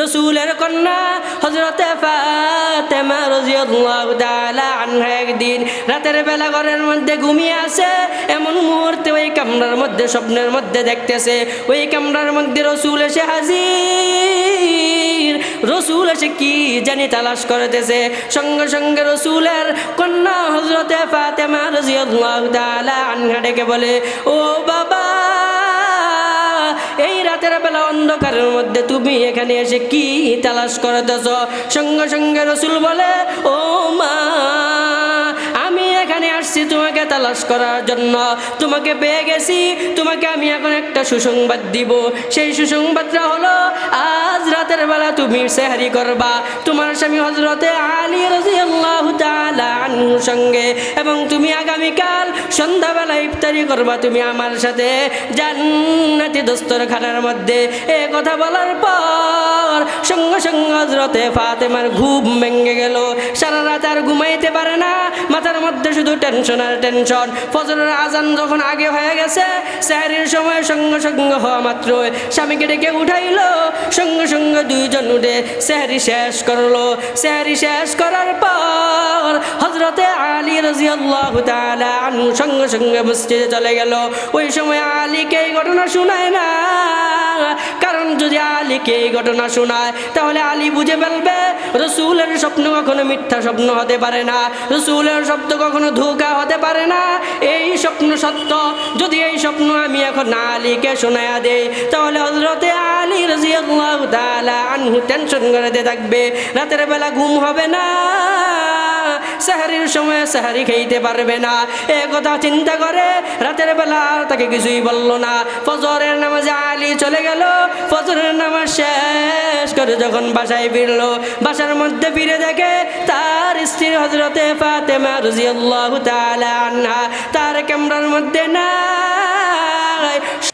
রসুলের কন্যা হজরতে ফাতেমা রাদিয়াল্লাহু তাআলা আনহা একদিন রাতের বেলা ঘরের মধ্যে ঘুমিয়ে আছে এমন মুহূর্তে ওই কামরার মধ্যে, স্বপ্নের মধ্যে দেখতেছে, ওই কামরার মধ্যে রসুল এসে হাজির। রসুল এসে কি জানি তালাশ করতেছে। সঙ্গে সঙ্গে রসুলের কন্যা হজরতে ফাতেমা রাদিয়াল্লাহু তাআলা আনহা ডেকে বলে, ও বাবা এই রাতের বেলা অন্ধকারের মধ্যে তুমি এখানে এসে কি তালাশ করতেছ? সঙ্গে সঙ্গে রসুল বলে, ও মা আসছি তোমাকে তালাশ করার জন্য। তোমাকে পেয়ে গেছি, তোমাকে আমি এখন একটা সুসংবাদ দিব। সেই সুসংবাদটা হলো, আজ রাতের বেলা তুমি সেহারি করবা। তোমার স্বামী হজরতে আলী রাদিয়াল্লাহু তাআলা আনহুর সঙ্গে এবং তুমি আগামীকাল সন্ধ্যাবেলা ইফতারি করবা তুমি আমার সাথে জান্নাতি দস্তরখানার মধ্যে। এ কথা বলার পর সঙ্গে সঙ্গে হজরতে ফাতেমার ঘুম ভেঙে গেল। সারা রাত আর ঘুমাইতে পারে না, মাথার মধ্যে শুধু টেনশন আর টেনশন। ফজরের আজান যখন আগে হয়ে গেছে স্যারের সময় সঙ্গে সঙ্গে হওয়া মাত্র স্বামীকে ডেকে উঠাইলো। সঙ্গে সঙ্গে দুইজন উঠে স্যারি শেষ করল। স্যারি শেষ করার পর হজরতে আলী রাজিয়াল্লাহু তাআলা আনহু সঙ্গে সঙ্গে মসজিদে চলে গেল। ওই সময় আলীকে এই ঘটনা শোনায় না। কারণ যদি আলীকে এই ঘটনা শোনায়, তাহলে আলী বুঝে ফেলবে, রসুলের স্বপ্ন কখনো মিথ্যা স্বপ্ন হতে পারে না। রসুলের শব্দ কখনো ধোকা হতে পারে না। এই স্বপ্ন সত্য। যদি এই স্বপ্ন আমি এখন আলীকে শোনায়া দেই, তাহলে হজরতে আলী রাজিয়াল্লাহু তাআলা আনহু টেনশন করতে থাকবে। রাতের বেলা ঘুম হবে না। সাহারির সময় সাহারি খাইতে পারবে না। এ কথা চিন্তা করে রাতের বেলা তাকে কিছুই বলল না। ফজরের নামাজে আলী চলে গেল। ফজরের নামাজ শেষ করে যখন বাসায় ফিরলো, বাসার মধ্যে ফিরে দেখে তার স্ত্রী হজরতে ফাতেমা রাদিয়াল্লাহু তাআলা تعالى عنها. تارك أمر المدنا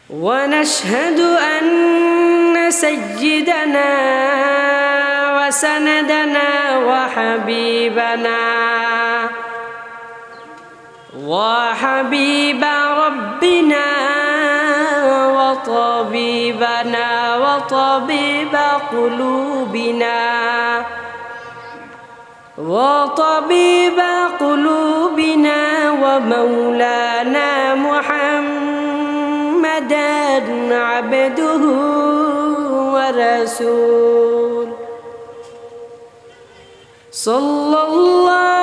ونشهد أن سيدنا وسندنا وحبيبنا. وحبيب ربنا وطبيبنا وطبيب قلوبنا. وطبيب قلوبنا ومولانا محمدا عبده ورسول. صلى الله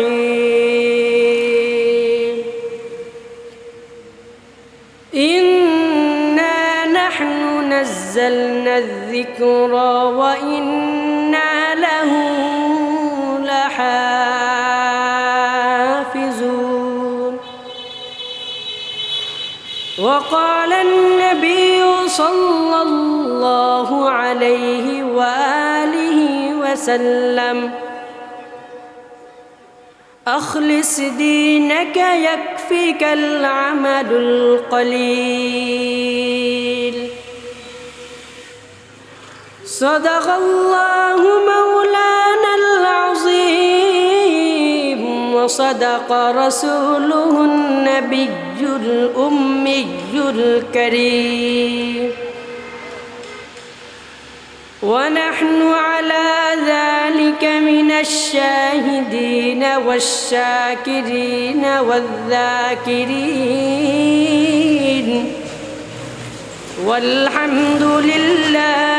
الرحيم. إنا نحن نزلنا الذكر وإنا له لحافظون. وقال النبي صلى الله عليه وآله وسلم أخلص دينك يكفيك العمل القليل. صدق الله مولانا العظيم وصدق رسوله النبي الأمي الكريم. ونحن على ذلك من الشاهدين والشاكرين والذاكرين. والحمد لله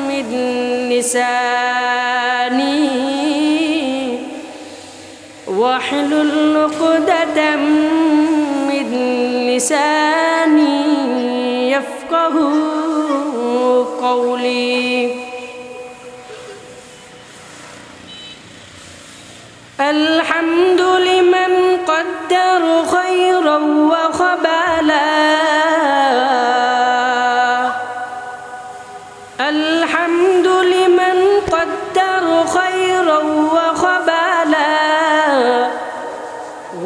لساني واحلل عقدة من لساني يفقه قولي. الحمد لمن قدر خيرا وخبالا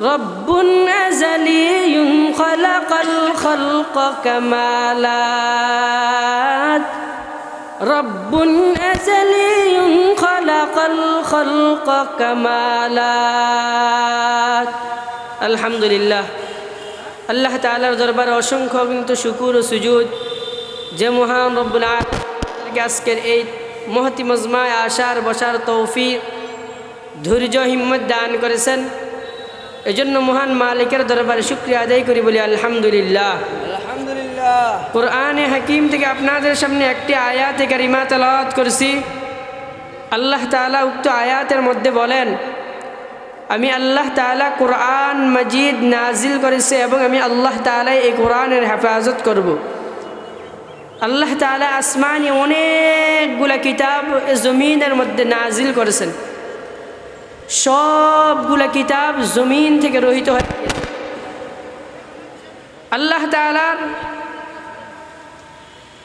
رب أزلي خلق الخلق كمالات رب أزلي خلق الخلق كمالات الحمد لله আল্লাহ তালার দরবারে অসংখ্য কিন্তু শুকুর ও সুজুদ যে মহান রব্বুল আলমকে আজকের এই মহতি মজমায় আসার বসার তৌফিক ধৈর্য হিম্মত দান করেছেন। এজন্য মহান মালিকের দরবারে শুক্রিয়া আদায় করি বলি আলহামদুলিল্লাহ। আলহামদুলিল্লাহ। কোরআনে হাকিম থেকে আপনাদের সামনে একটি আয়াত কারিমা তেলাওয়াত করছি। আল্লাহ তাআলা উক্ত আয়াতের মধ্যে বলেন আমি আল্লাহ তালা কোরআন মজিদ নাজিল করেছে এবং আমি আল্লাহ তাআলা এই কোরআনের হেফাজত করব। আল্লাহ তাআলা আসমানি অনেকগুলা কিতাব জমিনের মধ্যে নাজিল করেছেন। সবগুলা কিতাব জমিন থেকে রহিত হয়ে আল্লাহ তাআলার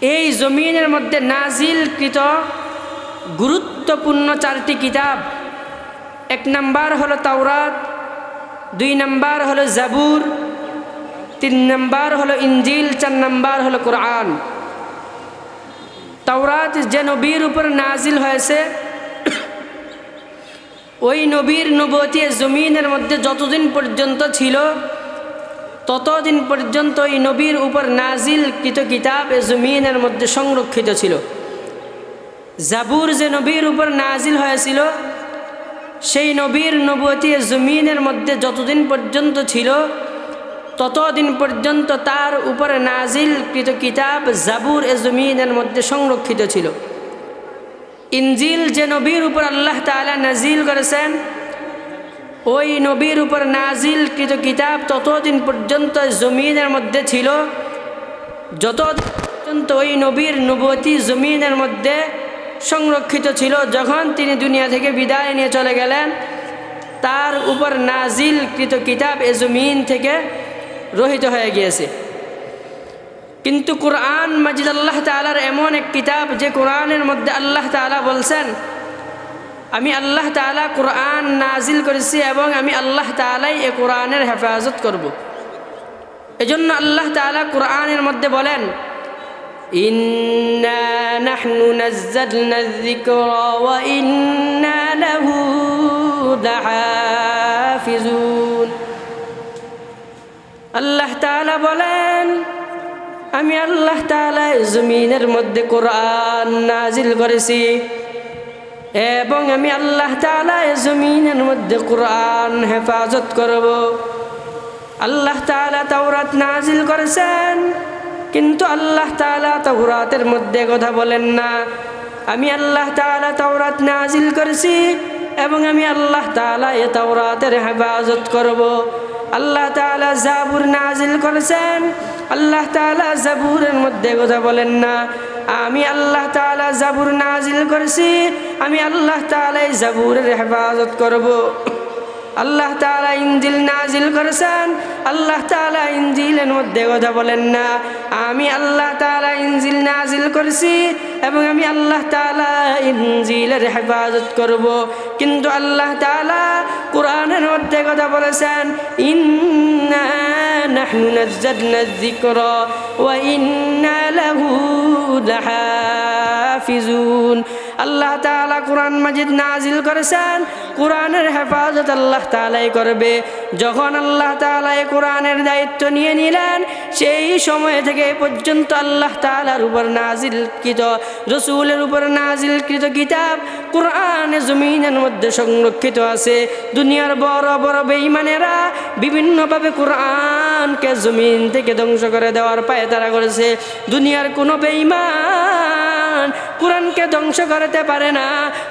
এই জমিনের মধ্যে নাজিলকৃত গুরুত্বপূর্ণ চারটি কিতাব। এক নাম্বার হলো তাওরাত, দুই নাম্বার হলো জাবুর, তিন নাম্বার হলো ইঞ্জিল চার নাম্বার হলো কোরআন। তাওরাত যে নবীর উপর নাজিল হয়েছে ওই নবীর নবতী জমিনের মধ্যে যতদিন পর্যন্ত ছিল, ততদিন পর্যন্ত ওই নবীর উপর নাজিল কৃত কিতাব এ জমিনের মধ্যে সংরক্ষিত ছিল। জাবুর যে নবীর উপর নাজিল হয়েছিল, সেই নবীর নবতী জমিনের মধ্যে যতদিন পর্যন্ত ছিল, ততদিন পর্যন্ত তার উপরে নাজিল কৃত কিতাব জাবুর এ জমিনের মধ্যে সংরক্ষিত ছিল। ইনজিল যে নবীর উপর আল্লাহ তাআলা নাজিল করেছেন, ওই নবীর উপর নাজিল কৃত কিতাব ততদিন পর্যন্ত জমিনের মধ্যে ছিল। যত পর্যন্ত ওই নবীর নবতী জমিনের মধ্যে সংরক্ষিত ছিল, যখন তিনি দুনিয়া থেকে বিদায় নিয়ে চলে গেলেন, তার উপর নাজিল কৃত কিতাব এ জমিন থেকে রহিত হয়ে গিয়েছে। কিন্তু কোরআন মাজিদ আল্লাহ তালার এমন এক কিতাব যে কোরআনের মধ্যে আল্লাহ তালা বলছেন, আমি আল্লাহ তালা কোরআন নাজিল করেছি এবং আমি আল্লাহ তালাই এ কোরআনের হেফাজত করব। এজন্য আল্লাহ তালা কোরআনের মধ্যে বলেন আল্লাহ তাআলা বলেন আমি আল্লাহ তাআলা জমিনের মধ্যে কোরআন নাজিল করেছি। এবং আমি আল্লাহ তাআলা জমিনের মধ্যে কোরআন হেফাজত করব। আল্লাহ তাআলা তাওরাত নাজিল করেছেন, কিন্তু আল্লাহ তাআলা তাওরাতের মধ্যে কথা বলেন না। আমি আল্লাহ তাআলা তাওরাত নাজিল করেছি এবং আমি আল্লাহ তাআলা এ তাওরাতের হেফাজত করব। আল্লাহ তাআলা জাবুর নাজিল করেছেন আল্লাহ তালা জাবুরের মধ্যে কথা বলেন না। আমি আল্লাহ তালা জাবুর নাজিল করেছি, আমি আল্লাহ তালাই জাবুরের হেফাজত করব। আল্লাহ তাআলা ইনজিল নাজিল করেছেন। আল্লাহ তাআলা ইনজিলের মধ্যে কথা বলেন না। আমি আল্লাহ তাআলা ইনজিল নাজিল করেছি এবং আমি আল্লাহ তাআলা ইনজিলের হেফাজত করব। কিন্তু আল্লাহ তাআলা কোরআনের মধ্যে কথা বলেছেন, ইন্না নাজ্জালনা যিকরা ওয়া ইন্না লাহু লাহাফিজুন। আল্লাহ তাআলা কোরআন মাজিদ নাজিল করেছেন, কোরআনের হেফাজত আল্লাহ তাআলাই করবে। যখন আল্লাহ তাআলা এই কোরআনের দায়িত্ব নিয়ে নিলেন, সেই সময় থেকে পর্যন্ত আল্লাহ তাআলার উপর নাজিলকৃত রসুলের উপর নাজিলকৃত কিতাব কোরআনে জমিনের মধ্যে সংরক্ষিত আছে। দুনিয়ার বড় বড় বেঈমানেরা বিভিন্নভাবে কোরআনকে জমিন থেকে ধ্বংস করে দেওয়ার পায়ে তারা করেছে। দুনিয়ার কোনো বেঈমান কোরআনকে ধ্বংস করতে পারে না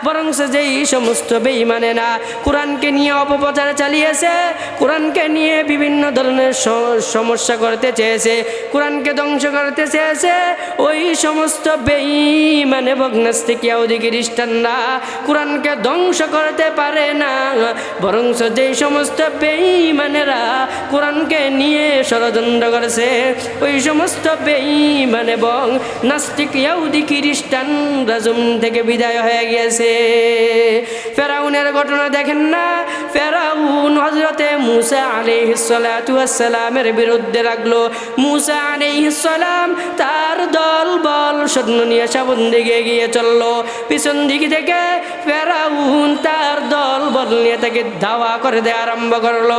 বরং যেই সমস্ত বেঈমানে না কোরআনকে নিয়ে অপপ্রচার চালিয়েছে, কোরআনকে নিয়ে বিভিন্ন ধরনের সমস্যা করতে চেয়েছে, কোরআনকে ধ্বংস করতে চেয়েছে, ওই সমস্ত বেঈমানে বগ্নাস্তিক ইয়াহুদি খ্রিস্টানরা কোরআনকে ধ্বংস করতে পারে না বরং যেই সমস্ত বেঈমানেরা কোরআনকে নিয়ে ষড়যন্ত্র করেছে, ওই সমস্ত বেঈমান এবং নাস্তিক ইয়াহুদি খ্রিস্টান রাজম থেকে বিদায় হয়ে গিয়েছে। ফেরাউনের ঘটনা দেখেন না? ফেরাউন হজরতে মুসা আলিহিসালামের বিরুদ্ধে রাখল। মুসা আলিহিসালাম তার দল বল সৈন্য নিয়ে সাবন দিকে এগিয়ে চলল। পিছন দিক থেকে ফেরাউন তার দল বল নিয়ে তাকে ধাওয়া করে দেওয়া আরম্ভ করল।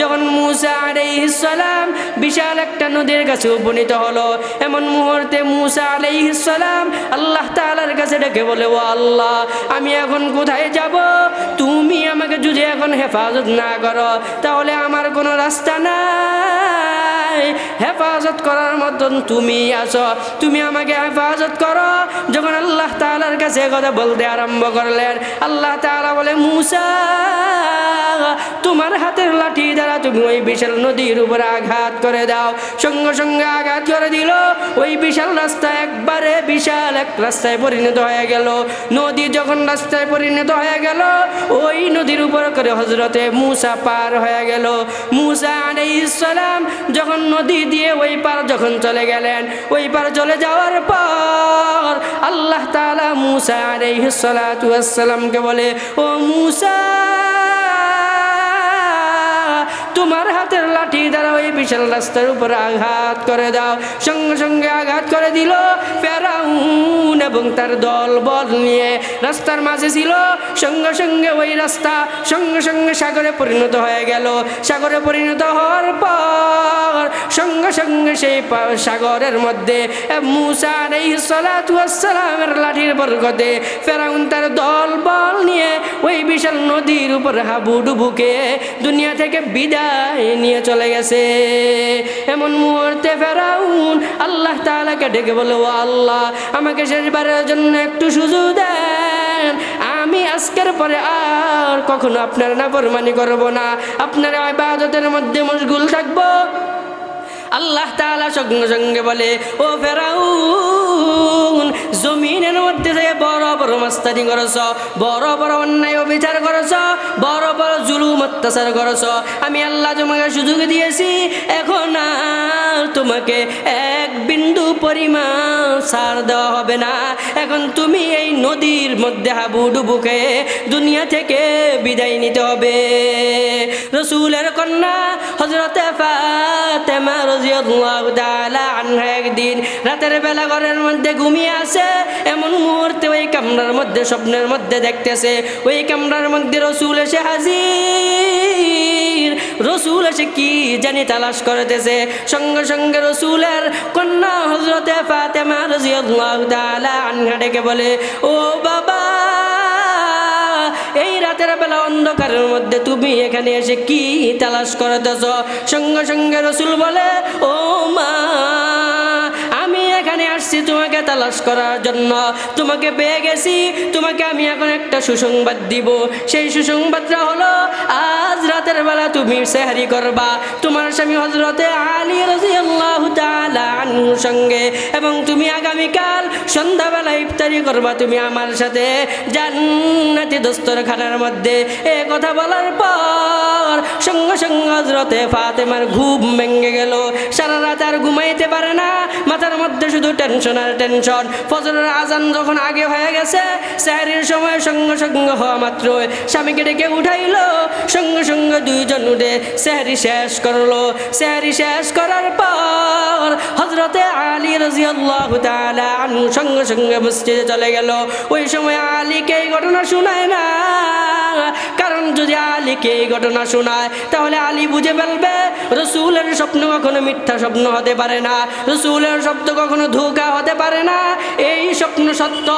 যখন মুসা আলাইহিসসালাম বিশাল একটা নদীর কাছে উপনীত হলো, এমন মুহূর্তে মুসা আলাইহিসসালাম আল্লাহ তাআলার কাছে ডেকে বলে, ও আল্লাহ, আমি এখন কোথায় যাব? তুমি আমাকে যদি এখন হেফাজত না করো, তাহলে আমার কোনো রাস্তা নাই। হেফাজত করার মতন তুমি আছো। তুমি আমাকে হেফাজত করো। যখন আল্লাহ তাআলার কাছে কথা বলতে আরম্ভ করলেন, আল্লাহ তাআলা বলে, মুসা, তোমার হাতের লাঠি দ্বারা তুমি ওই বিশাল নদীর উপর আঘাত করে দাও। সঙ্গে সঙ্গে আঘাত করে দিল। ওই বিশাল রাস্তা একবারে বিশাল এক রাস্তায় পরিণত হয়ে গেল। নদী যখন রাস্তায় পরিণত হয়ে গেল, ওই নদীর উপর করে হজরতে মুসা পার হয়ে গেল। মূসা মুসা আলাইহিসসালাম যখন নদী দিয়ে ওই পার যখন চলে গেলেন, ওই পার চলে যাওয়ার পর আল্লাহ তাআলা মুসা আলাইহিসসালাতু ওয়াসসালামকে বলে, ও মুসা, তোমার হাতের বিশাল রাস্তার উপর আঘাত করে দাও। সঙ্গে সঙ্গে আঘাত করে দিল ফেরাউন এবং তার দল বল নিয়ে। রাস্তার মাঝে ছিল, সঙ্গে সঙ্গে ওই রাস্তা, সঙ্গে সঙ্গে সাগরে পরিণত হয়ে গেল। সাগরে পরিণত হওয়ার পর সঙ্গে সঙ্গে সেই সাগরের মধ্যে মুসা সালামের লাঠির বরকতে ফেরাউন তার দল বল নিয়ে ওই বিশাল নদীর উপর হাবুডুবুকে দুনিয়া থেকে বিদায় নিয়ে চলে গেছে। এমন মুহূর্তে ফেরাউন আল্লাহ তালাকে ডেকে বলে ও আল্লাহ, আমাকে শেষবারের জন্য একটু সুযোগ দেন। আমি আজকের পরে আর কখনো আপনার নাফরমানি করব না। আপনার আবাদতের মধ্যে মশগুল থাকব। আল্লাহ তাআলা সঙ্গে সঙ্গে বলে, ও ফেরাউন, জমিনের মধ্যে থেকে বড় বড় মাস্তানি করছ, বড় বড় অন্যায় অবিচার করছ, বড় বড় জুলুম অত্যাচার করছ, আমি আল্লাহ তোমাকে সুযোগ দিয়েছি, এখন আর তোমাকে এক বিন্দু পরিমাণ সার দেওয়া হবে না। এখন তুমি এই নদীর মধ্যে হাবু হাবুডুবুকে দুনিয়া থেকে বিদায় নিতে হবে। রসুলের কন্যা হজরতে ফাতেমা রাদিয়াল্লাহু তাআলা আনহা একদিন রাতের বেলা ঘরের মধ্যে ঘুমিয়ে আছে এমন মুহূর্তে ওই কামরার মধ্যে, স্বপ্নের মধ্যে দেখতেছে, ওই কামরার মধ্যে রসুল এসে হাজির। রসুল এসে কি জানি তালাশ করতেছে। সঙ্গে সঙ্গে রসুলের কন্যা হজরতে ফাতেমা রাদিয়াল্লাহু তাআলা আনহা ডেকে বলে, ও বাবা রাতের বেলা অন্ধকারের মধ্যে তুমি এখানে এসে কি তালাশ করতেছ? সঙ্গে সঙ্গে রসুল বলে, ও মা আসছি তোমাকে তালাশ করার জন্য। তোমাকে পেয়ে গেছি, তোমাকে আমি এখন একটা সুসংবাদ দিব। সেই সুসংবাদটা হলো, আজ রাতের বেলা তুমি সেহারি করবা। তোমার স্বামী হজরতে আলী রাদিয়াল্লাহু তাআলা আনহুর সঙ্গে এবং তুমি আগামীকাল সন্ধ্যাবেলা ইফতারি করবা। তুমি আমার সাথে জান্নাতি দস্তরখানার মধ্যে। এ কথা বলার পর সঙ্গে সঙ্গে হজরতে ফাতেমার ঘুম ভেঙে গেল। সারা রাত আর ঘুমাইতে পারে না। মাথার মধ্যে শুধু টেনশন আর টেনশন। ফজরের আজান যখন আগে হয়ে গেছে স্যারের সময় সঙ্গে সঙ্গে হওয়া মাত্র স্বামীকে ডেকে উঠাইলো। সঙ্গে সঙ্গে দুইজন উঠে স্যারি শেষ করল। স্যারি শেষ করার পর হজরতে আলী রাজিয়াল্লাহ তাআলা আনহু সঙ্গে সঙ্গে মসজিদে চলে গেল। ওই সময় আলীকে এই ঘটনা শোনায় না। কারণ যদি আলীকে এই ঘটনা শোনায়, তাহলে আলী বুঝে ফেলবে, রসুলের স্বপ্ন কখনো মিথ্যা স্বপ্ন হতে পারে না, রসুলের স্বপ্ন কখনো ধোকা হতে পারে না। এই স্বপ্ন সত্য,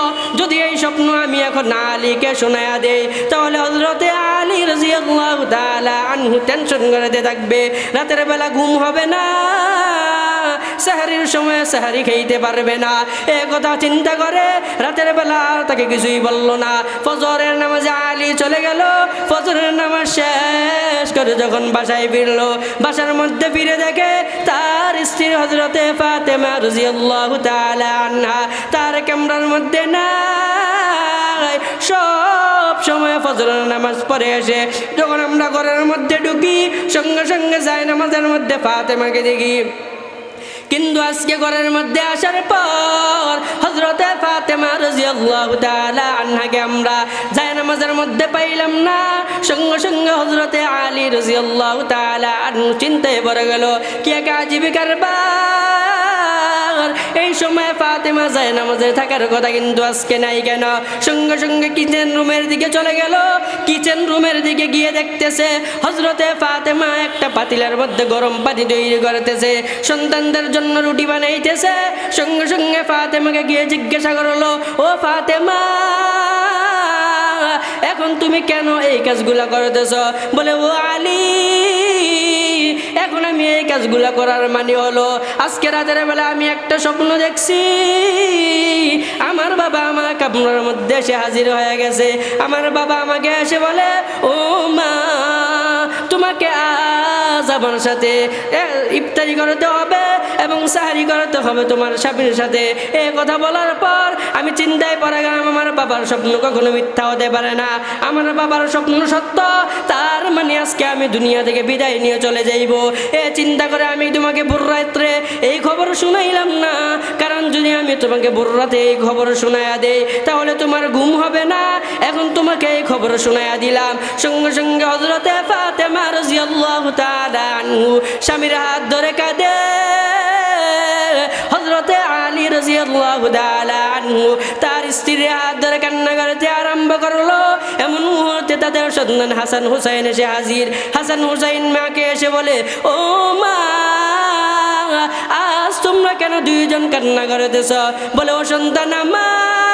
যদি এই স্বপ্ন আমি এখন আলীকে শোনায়া দেই, তাহলে হজরতে আলী রাজিয়াল্লাহু আনহু টেনশন করতে থাকবে। রাতের বেলা ঘুম হবে না, সাহারির সময় সাহারি খাইতে পারবে না। এ কথা চিন্তা করে রাতের বেলা তাকে কিছুই বলল না। ফজরের নামাজে আলী চলে গেল ফজরের নামাজ শেষ করে যখন বাসায় ফিরলো, বাসার মধ্যে ফিরে দেখে তার স্ত্রী হজরতে ফাতেমা রাদিয়াল্লাহু তাআলা আনহা তার ক্যামেরার মধ্যে না সব সময় ফজরের নামাজ পড়ে এসে যখন আমরা ঘরের মধ্যে ঢুকি, সঙ্গে সঙ্গে যাই নামাজের মধ্যে ফাতেমাকে দেখি। কিন্তু আজকে ঘরের মধ্যে আসার পর হজরতে ফাতেমা রাদিয়াল্লাহু তাআলা আনহাকে আমরা জায়নামাজের মধ্যে পাইলাম না। সঙ্গে সঙ্গে হজরতে আলী রাদিয়াল্লাহু তাআলা আনহু চিন্তায় পড়ে গেল, কে এক আজীবিকার বার এই সময় ফাতেমা যায় নামাজে থাকার কথা কিন্তু আজকে নাই কেন? সঙ্গে সঙ্গে কিচেন রুমের দিকে চলে গেল। কিচেন রুমের দিকে গিয়ে দেখতেছে হজরতে ফাতেমা একটা পাতিলার মধ্যে গরম পানি তৈরি করতেছে। সন্তানদের জন্য রুটি বানাইতেছে। সঙ্গে সঙ্গে ফাতেমাকে গিয়ে জিজ্ঞাসা করল, ও ফাতেমা, এখন তুমি কেন এই কাজগুলা করতেছ? বলে, ও আলী আমি এই কাজগুলা করার মানে হলো, আজকে রাতের বেলা আমি একটা স্বপ্ন দেখছি। আমার বাবা আমার কাপড়ের মধ্যে এসে হাজির হয়ে গেছে। আমার বাবা আমাকে এসে বলে, ও মা, তোমাকে আজ আমার সাথে ইফতারি করতে হবে এবং সাহারি করতে হবে তোমার স্বামীর সাথে। এ কথা বলার পর আমি চিন্তায় পড়ে গেলাম, আমার বাবার স্বপ্ন কখনো মিথ্যা হতে পারে না। আমার বাবার স্বপ্ন সত্য, তার মানে আজকে আমি দুনিয়া থেকে বিদায় নিয়ে চলে যাইব। এ চিন্তা করে আমি তোমাকে ভোররাত্রে এই খবর শুনাইলাম না। কারণ যদি আমি তোমাকে ভোররাতে এই খবর শোনায়া দেই, তাহলে তোমার ঘুম হবে না। এখন তোমাকে এই খবর শোনায়া দিলাম। সঙ্গে সঙ্গে হজরতে ফাতেমা রাদিয়াল্লাহু তাআলা আনহু স্বামীর হাত ধরে কাঁদে। হজরতে আলী তাআলা আনহু তার স্ত্রীর হাত ধরে কান্না করতে আরম্ভ করল। এমন মুহূর্তে তাদের সন্তান হাসান হুসাইন এসে হাজির। হাসান হুসাইন মাকে এসে বলে, ও মা, আজ তোমরা কেন দুইজন কান্না করতেছ? বলে, ও সন্তান আমার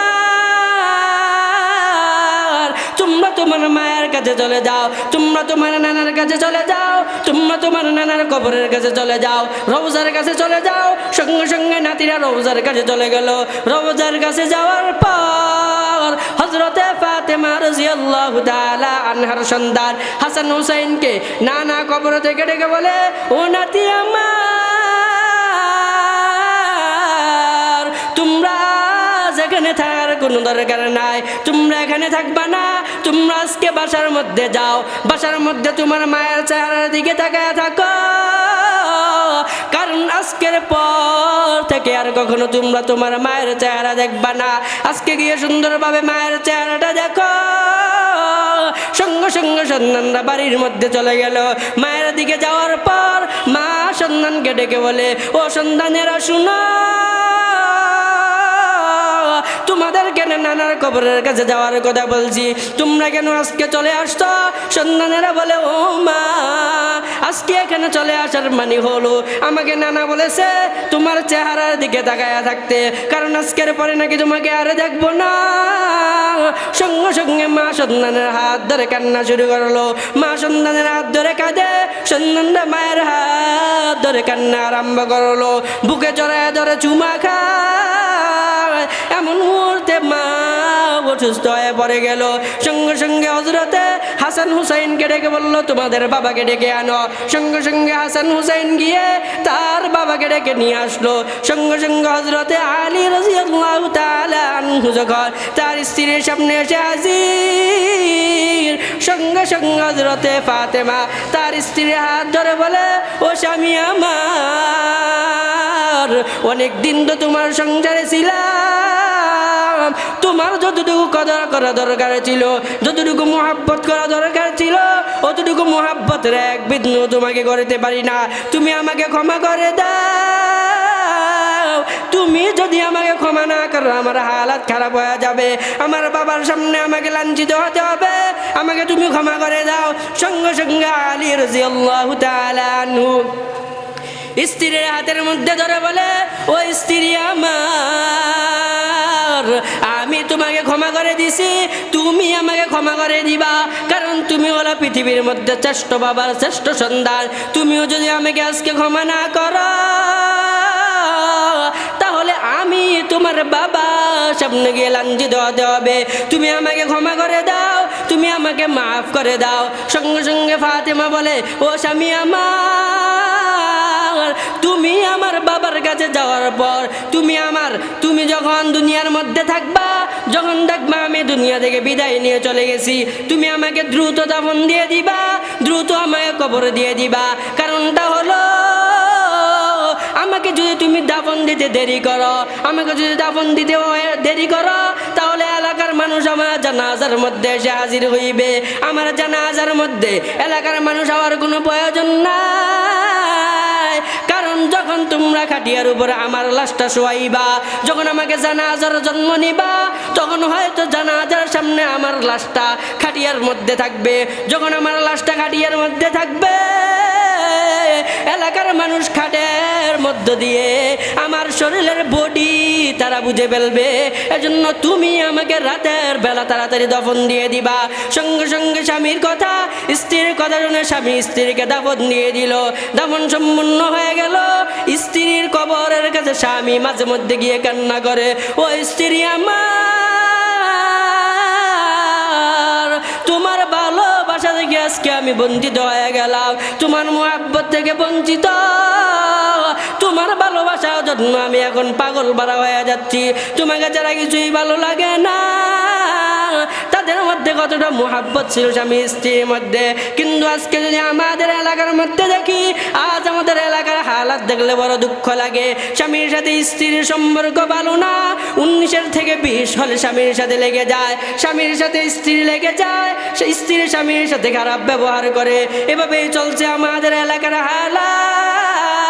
তোমরা তোমার মায়ের কাছে চলে যাও, তোমরা তোমার নানার কাছে চলে যাও, তোমরা তোমার নানার কবরের কাছে চলে যাও রোজার কাছে চলে যাও, সঙ্গে সঙ্গে নাতিরা রোজার কাছে চলে গেল। রোজার কাছে যাওয়ার পর হজরতে ফাতেমা রাদিয়াল্লাহু তাআলা আনহার সন্তান হাসান হুসাইনকে নানা কবর থেকে ডেকে বলে, ও নাতি আমার, তোমরা আজ এখানে থাকার কোনো দরকার নাই। তোমরা এখানে থাকবা না, তোমরা আজকে বাসার মধ্যে যাও। বাসার মধ্যে তোমার মায়ের চেহারার দিকে তাকায় থাকো। কারণ আজকের পর থেকে আর কখনো তোমরা তোমার মায়ের চেহারা দেখবা না। আজকে গিয়ে সুন্দরভাবে মায়ের চেহারাটা দেখো। সঙ্গে সঙ্গে সন্তানরা বাড়ির মধ্যে চলে গেল। মায়ের দিকে যাওয়ার পর মা সন্তানকে ডেকে বলে, ও সন্তানেরা, শুনো। তোমাদের কেন নানার কবরের কাছে যাওয়ার কথা বলছি। তোমরা কেন আজকে চলে আসছো? সন্তানেরা বলে, ও মা, আজকে এখানে চলে আসার মানে হলো, আমাকে নানা বলেছে তোমার চেহারার দিকে তাকায়া থাকতে, কারণ আজকের পরে নাকি তোমাকে আর দেখব না। সঙ্গে সঙ্গে মা সন্তানের হাত ধরে কান্না শুরু করল। মা সন্তানের হাত ধরে কাঁদে, সন্তানরা মায়ের হাত ধরে কান্না আরম্ভ করল। বুকে চড়ায় ধরে চুমা খায়। এমন মুহূর্তে মা অসুস্থ হয়ে পড়ে গেল। সঙ্গে সঙ্গে হজরতে হাসান হুসাইনকে ডেকে বলল, তোমাদের বাবাকে ডেকে আনো। সঙ্গে সঙ্গে হাসান হুসাইন গিয়ে তার বাবাকে ডেকে নিয়ে আসলো। সঙ্গে সঙ্গে হজরতে আলী রাজিয়াল্লাহু তাআলা আনহু যখন তার স্ত্রীর সামনে এসে হাজির, সঙ্গে সঙ্গে হজরতে ফাতেমা তার স্ত্রীর হাত ধরে বলে, ও স্বামী আমার অনেক দিন তো তোমার সংসারে ছিলাম তোমার যতটুকু কদর করা দরকার ছিল, যতটুকু মোহাব্বত করা দরকার ছিল, অতটুকু মোহাব্বতের এক বিঘ্ন তোমাকে করতে পারি না। তুমি আমাকে ক্ষমা করে দাও। তুমি যদি আমাকে ক্ষমা না করো, আমার হালাত খারাপ হয়ে যাবে। আমার বাবার সামনে আমাকে লাঞ্ছিত হতে হবে। আমাকে তুমি ক্ষমা করে দাও। সঙ্গে সঙ্গে আলী রাজিয়াল্লাহু তাআলা আনহু। স্ত্রীর হাতের মধ্যে ধরে বলে, ও স্ত্রী আমার, আমি তোমাকে ক্ষমা করে দিছি, তুমি আমাকে ক্ষমা করে দিবা, কারণ তুমি হলো পৃথিবীর মধ্যে শ্রেষ্ঠ বাবার শ্রেষ্ঠ সন্তান। তুমিও যদি আমাকে আজকে ক্ষমা না করো, তাহলে আমি তোমার বাবা সামনে গিয়ে লাঞ্ছিত হতে হবে। তুমি আমাকে ক্ষমা করে দাও, তুমি আমাকে মাফ করে দাও। সঙ্গে সঙ্গে ফাতেমা বলে, ও স্বামী আমার তুমি আমার বাবার কাছে যাওয়ার পর, তুমি আমার, তুমি যখন দুনিয়ার মধ্যে থাকবা, যখন দেখবা আমি দুনিয়া থেকে বিদায় নিয়ে চলে গেছি, তুমি আমাকে দ্রুত দাফন দিয়ে দিবা, দ্রুত আমাকে কবর দিয়ে দিবা। কারণটা হলো, আমাকে যদি তুমি দাফন দিতে দেরি করো, আমাকে যদি দাফন দিতে দেরি করো, তাহলে এলাকার মানুষ আমার জানাজার মধ্যে এসে হাজির হইবে। আমার জানাজার মধ্যে এলাকার মানুষ হওয়ার কোনো প্রয়োজন কারণ যখন তোমরা খাটিয়ার উপরে আমার লাশটা শোয়াইবা, যখন আমাকে জানাজার জন্ম নিবা, তখন হয়তো জানাজার সামনে আমার লাশটা খাটিয়ার মধ্যে থাকবে। যখন আমার লাশটা খাটিয়ার মধ্যে থাকবে এলাকার মানুষ খাটের মধ্য দিয়ে আমার শরীরের বডি তারা বুঝে ফেলবে। এজন্য তুমি আমাকে রাতের বেলা তাড়াতাড়ি দফন দিয়ে দিবা। সঙ্গে সঙ্গে স্বামীর কথা, স্ত্রীর কথা শুনে স্বামী স্ত্রীকে দাফন দিয়ে দিল। দাফন সম্পূর্ণ হয়ে গেল। স্ত্রীর কবরের কাছে স্বামী মাঝে মধ্যে গিয়ে কান্না করে, ও স্ত্রী আমার আজকে আমি বঞ্চিত হয়ে গেলাম। তোমার মোহাব্বত থেকে বঞ্চিত। তোমার ভালোবাসার জন্য আমি এখন পাগল বাড়া হয়ে যাচ্ছি। তোমাকে যারা কিছুই ভালো লাগে না। তাদের মধ্যে কতটা মোহাব্বত ছিল স্বামী স্ত্রীর মধ্যে। কিন্তু আজকে যদি আমাদের এলাকার মধ্যে দেখি, আজ আমাদের এলাকার হালাত দেখলে বড় দুঃখ লাগে। স্বামীর সাথে স্ত্রীর সম্পর্ক ভালো না, উনিশের থেকে বিশ হলে স্বামীর সাথে লেগে যায়। স্বামীর সাথে স্ত্রী লেগে যায় সে স্ত্রী স্বামীর সাথে খারাপ ব্যবহার করে। এভাবেই চলছে আমাদের এলাকার হালাত।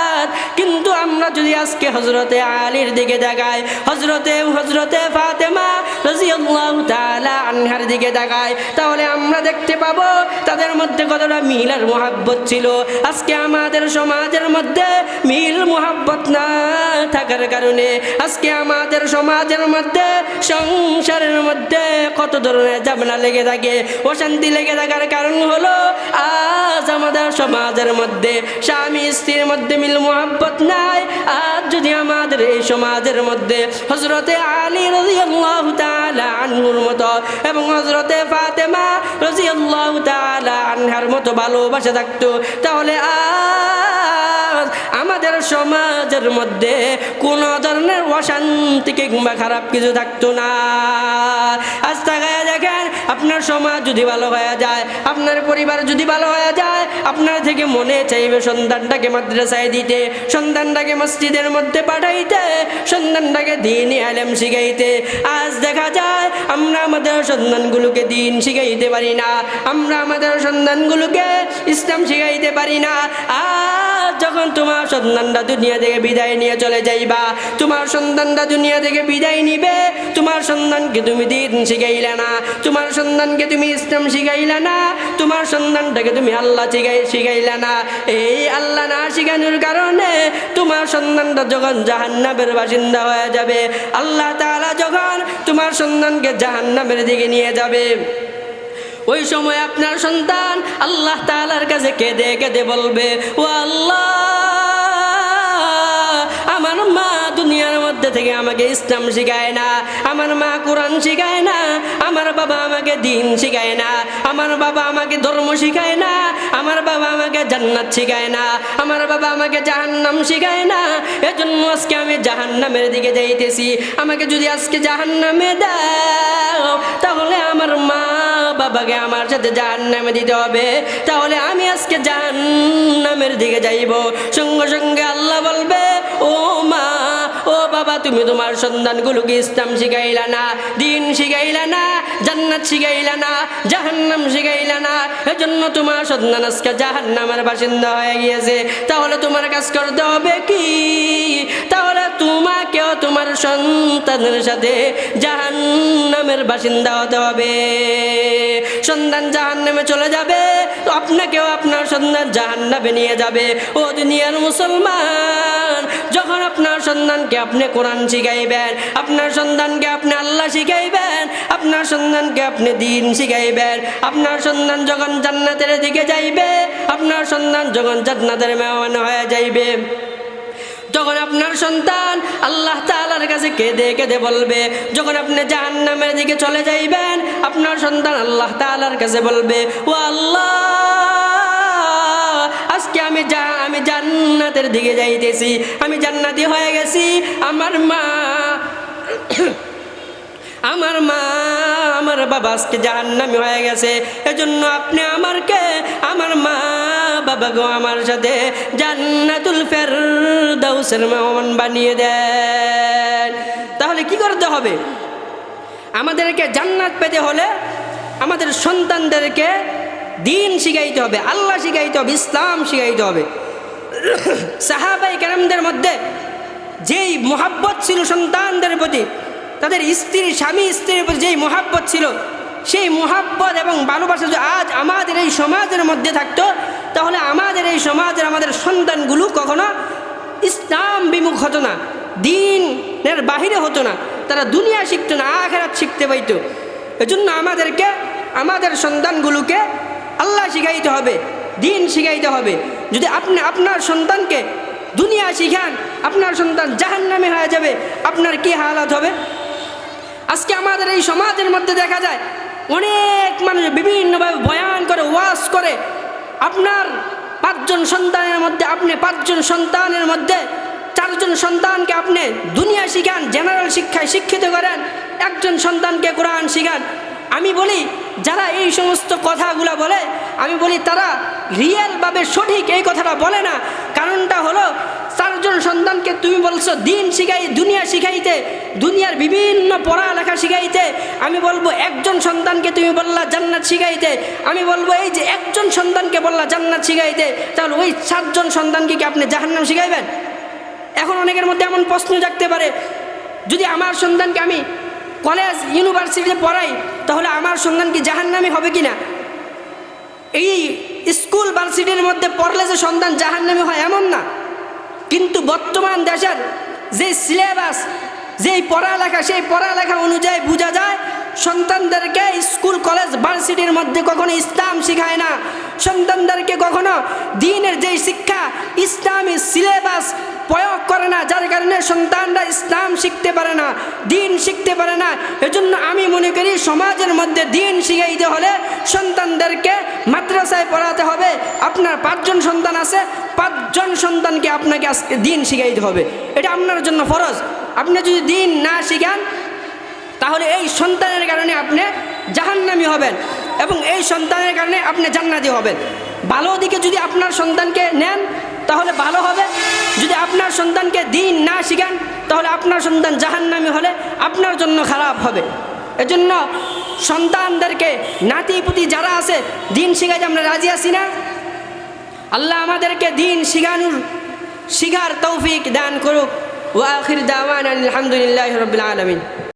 কিন্তু আমরা যদি আজকে হজরতে আলীর দিকে দেখাই হজরতে হজরতে ফাতেমা রাজিয়াল্লাহু তাআলা আনহার দিকে দেখাই তাহলে আমরা দেখতে পাবো তাদের মধ্যে কতটা মিল আর মোহাব্বত ছিল। আজকে আমাদের সমাজের মধ্যে মিল মোহাব্বত না থাকার কারণে আজকে আমাদের সমাজের মধ্যে, সংসারের মধ্যে কত ধরনের ঝামেলা লেগে থাকে, অশান্তি লেগে থাকার কারণ হলো আজ আমাদের সমাজের মধ্যে স্বামী স্ত্রীর মধ্যে মিল মোহাব্বত নাই। আজ যদি আমাদের এই সমাজের মধ্যে হজরতে আলী রাজিয়াল্লাহু তাআলা আনহুর মতো এবং হজরতে ফাতেমা রাজিয়াল্লাহু তাআলা আনহার মতো ভালোবাসা থাকতো, তাহলে আজ আমাদের সমাজের মধ্যে কোনো ধরনের অশান্তি কিংবা খারাপ কিছু থাকতো না। আজ তাকায় দেখেন আপনার সমাজ যদি ভালো হয়ে যায়, আপনার পরিবার যদি ভালো হয়ে যায়, আপনার থেকে মনে চাইবে সন্তানটাকে মাদ্রাসায় দিতে, সন্তানটাকে মসজিদের মধ্যে পাঠাইতে, সন্তানটাকে দিন আলেম শিখাইতে। আজ দেখা যায়, আমরা আমাদের সন্তানগুলোকে দিন শিখাইতে পারি না, আমরা আমাদের সন্তানগুলোকে ইসলাম শিখাইতে পারি না। আজ যখন তোমার সন্তানটা দুনিয়া থেকে বিদায় নিয়ে চলে যাইবা, তোমার সন্তানটা দুনিয়া থেকে বিদায় নিবে, তোমার সন্তানকে তুমি দিন শিখাইলে না, তোমার সন্তানকে তুমি ইসলাম শিখাইলে না, তোমার সন্তানটাকে তুমি আল্লাহ শিখাই শিখাইলে না। এই আল্লাহ না শিখানোর কারণে তোমার সন্তানটা যখন জাহান্নামের বাসিন্দা হয়ে যাবে, আল্লাহ তাআলা যখন তোমার সন্তানকে জাহান্নামের দিকে নিয়ে যাবে। ওই সময় আপনার সন্তান আল্লাহ তাআলার কাছে কেঁদে কেঁদে বলবে, ও আল্লাহ, আমার মা দুনিয়ার মধ্যে থেকে আমাকে ইসলাম শিখায় না, আমার মা কোরআন শিখায় না, আমার বাবা আমাকে দিন শিখায় না, আমার বাবা আমাকে ধর্ম শিখায় না, আমার বাবা আমাকে জান্নাত শিখায় না, আমার বাবা আমাকে জাহান্নাম শিখায় না, এজন্য আজকে আমি জাহান্নামের দিকে যাইতেছি। আমাকে যদি আজকে জাহান্নামে দাও, তাহলে আমার মা বাবাকে আমার সাথে জাহান্নামে দিতে হবে। তাহলে আমি আজকে জাহান্নামের দিকে যাইব। সঙ্গে সঙ্গে আল্লাহ বলবে, ও মা, ও বাবা, তুমি তোমার সন্তানগুলোকে ইসলাম শিখাইলা না, দিন শিখাইলা না, জান্নাত শিখাইলা না, জাহান্নাম শিখাইলা না। এজন্য তোমার সন্তান আজকে জাহান্নামের বাসিন্দা হয়ে গিয়েছে। তাহলে তোমার কাজ করতে হবে কি? তাহলে তোমাকেও তোমার সন্তানের সাথে জাহান্নামের বাসিন্দা হতে হবে। সন্তান জাহান্নামে চলে যাবে আপনাকেও আপনার সন্তান জাহান্নামে নিয়ে যাবে। ও দুনিয়ার মুসলমান, যখন আপনার সন্তানকে আপনি কোরআন শিখাইবেন, আপনার সন্তানকে আপনি আল্লাহ শিখাইবেন, আপনার সন্তানকে আপনি দিন শিখাইবেন, আপনার সন্তান যখন জান্নাতের দিকে যাইবে, আপনার সন্তান যখন জান্নাতের মেহমান হয়ে যাইবে। যখন আপনার সন্তান আল্লাহ তালার কাছে কেঁদে কেঁদে বলবে, যখন আপনি জাহান্নামের দিকে চলে যাইবেন, আপনার সন্তান আল্লাহ তালার কাছে বলবে, ও আল্লাহ, আজকে আমি যা আমি জান্নাতের দিকে যাইতেছি, আমি জান্নাতি হয়ে গেছি, আমার মা আমার মা, আমার বাবা আজকে জাহান্নামি হয়ে গেছে। এজন্য আপনি আমারকে, আমার মা, বাবা গো, আমার সাথে জান্নাতুল ফের ফেরদাউসের মেহমান বানিয়ে দেন। তাহলে কি করতে হবে? আমাদেরকে জান্নাত পেতে হলে আমাদের সন্তানদেরকে দিন শিখাইতে হবে, আল্লাহ শিখাইতে হবে, ইসলাম শিখাইতে হবে। সাহাবাই কেরামদের মধ্যে যেই মোহাব্বত ছিল সন্তানদের প্রতি তাদের স্ত্রী, স্বামী, স্ত্রীর প্রতি যেই মোহাব্বত ছিল, সেই মোহাব্বত এবং ভালোবাসা যদি আজ আমাদের এই সমাজের মধ্যে থাকতো, তাহলে আমাদের এই সমাজের আমাদের সন্তানগুলো কখনো ইসলাম বিমুখ হতো না, দিনের বাহিরে হতো না, তারা দুনিয়া শিখতো না, আখেরাত শিখতে পাইতো। এজন্য আমাদেরকে, আমাদের সন্তানগুলোকে আল্লাহ শিখাইতে হবে, দিন শিখাইতে হবে। যদি আপনি, আপনার সন্তানকে দুনিয়া শিখান, আপনার সন্তান জাহান্নামে হয়ে যাবে, আপনার কি হালাত হবে? আজকে আমাদের এই সমাজের মধ্যে দেখা যায় অনেক মানুষ বিভিন্নভাবে বয়ান করে, ওয়াজ করে। আপনার পাঁচজন সন্তানের মধ্যে, আপনি পাঁচজন সন্তানের মধ্যে চারজন সন্তানকে আপনি দুনিয়া শিখান, জেনারেল শিক্ষায় শিক্ষিত করেন, একজন সন্তানকে কোরআন শিখান। আমি বলি, যারা এই সমস্ত কথাগুলো বলে, আমি বলি তারা রিয়েলভাবে সঠিক এই কথাটা বলে না। কারণটা হলো চারজন সন্তানকে তুমি বলছো, দিন শিখাই, দুনিয়া শিখাইতে, দুনিয়ার বিভিন্ন পড়ালেখা শিখাইতে, আমি বলব একজন সন্তানকে তুমি বললা জান্নাত শিখাইতে, আমি বলব এই যে একজন সন্তানকে বললা জান্নাত শিখাইতে, তাহলে ওই সাতজন সন্তানকে কি আপনি জাহান্নাম শিখাইবেন? এখন অনেকের মধ্যে এমন প্রশ্ন জাগতে পারে, যদি আমার সন্তানকে আমি কলেজ, ইউনিভার্সিটিতে পড়াই, তাহলে আমার সন্তান কি জাহান্নামি হবে কি না এই স্কুল, ভার্সিটির মধ্যে পড়লে যে সন্তান জাহান্নামি হয় এমন না। কিন্তু বর্তমান দেশের যে সিলেবাস যেই পড়ালেখা, সেই পড়ালেখা অনুযায়ী বোঝা যায়, সন্তানদেরকে স্কুল, কলেজ, ভার্সিটির মধ্যে কখনো ইসলাম শিখায় না। সন্তানদেরকে কখনো দিনের যেই শিক্ষা, ইসলামী সিলেবাস প্রয়োগ করে না, যার কারণে সন্তানরা ইসলাম শিখতে পারে না, দিন শিখতে পারে না। এজন্য আমি মনে করি সমাজের মধ্যে দিন শিখাইতে হলে সন্তানদেরকে মাদ্রাসায় পড়াতে হবে, আপনার পাঁচজন সন্তান আছে, পাঁচজন সন্তানকে আপনাকে আজকে দিন শিখাইতে হবে। এটা আপনার জন্য ফরজ। আপনি যদি দিন না শিখান, তাহলে এই সন্তানের কারণে আপনি জাহান্নামি হবেন এবং এই সন্তানের কারণে আপনি জান্নাতি হবেন। ভালো দিকে যদি আপনার সন্তানকে নেন, তাহলে ভালো হবে। যদি আপনার সন্তানকে দিন না শিখান, তাহলে আপনার সন্তান জাহান্নামি হলে আপনার জন্য খারাপ হবে। এজন্য সন্তানদেরকে নাতি পুতি যারা আছে, দিন শিখাইতে আমরা রাজি আছি না? আল্লাহ আমাদেরকে দিন শিখানোর, শিখার তৌফিক দান করুক। ওয়া আখির আলহামদুলিল্লাহ রবিল আলামিন।